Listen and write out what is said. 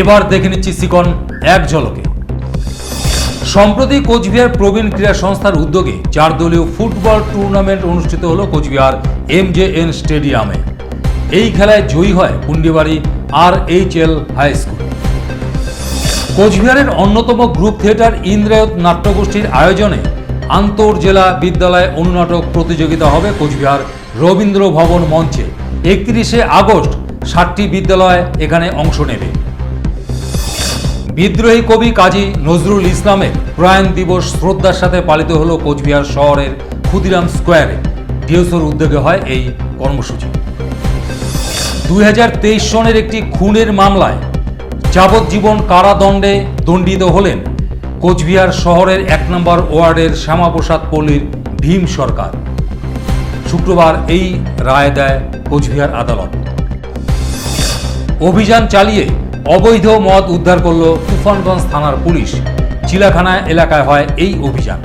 এবার দেখে নিচ্ছি সিকন এক ঝলকে। সম্প্রতি কোচবিহার প্রবীণ ক্রীড়া সংস্থার উদ্যোগে চার দলীয় ফুটবল টুর্নামেন্ট অনুষ্ঠিত হলো কোচবিহার এম জে এন স্টেডিয়ামে। এই খেলায় জয়ী হয় Pundibari R H L high school. কোচবিহারের অন্যতম গ্রুপ থিয়েটার ইন্দ্রায়ত নাট্যগোষ্ঠীর আয়োজনে আন্তর্জেলা বিদ্যালয় অনুনাটক প্রতিযোগিতা হবে কোচবিহার রবীন্দ্র ভবন মঞ্চে। একত্রিশে আগস্ট ষাটটি বিদ্যালয় এখানে অংশ নেবে। বিদ্রোহী কবি কাজী নজরুল ইসলামের প্রয়াণ দিবস শ্রদ্ধার সাথে পালিত হল কোচবিহার শহরের ক্ষুদিরাম স্কোয়ারে। ডিওসোর উদ্যোগে হয় এই কর্মসূচি। দুই হাজার তেইশ সনের একটি খুনের মামলায় যাবজ্জীবন কারাদণ্ডে দণ্ডিত হলেন কোচবিহার শহরের এক নম্বর ওয়ার্ডের শ্যামাপ্রসাদ পল্লীর ভীম সরকার। শুক্রবার এই রায় দেয় কোচবিহার আদালত। অভিযান চালিয়ে অবৈধ মদ উদ্ধার করল তুফানগঞ্জ থানার পুলিশ। চিলাখানা এলাকায় হয় এই অভিযান।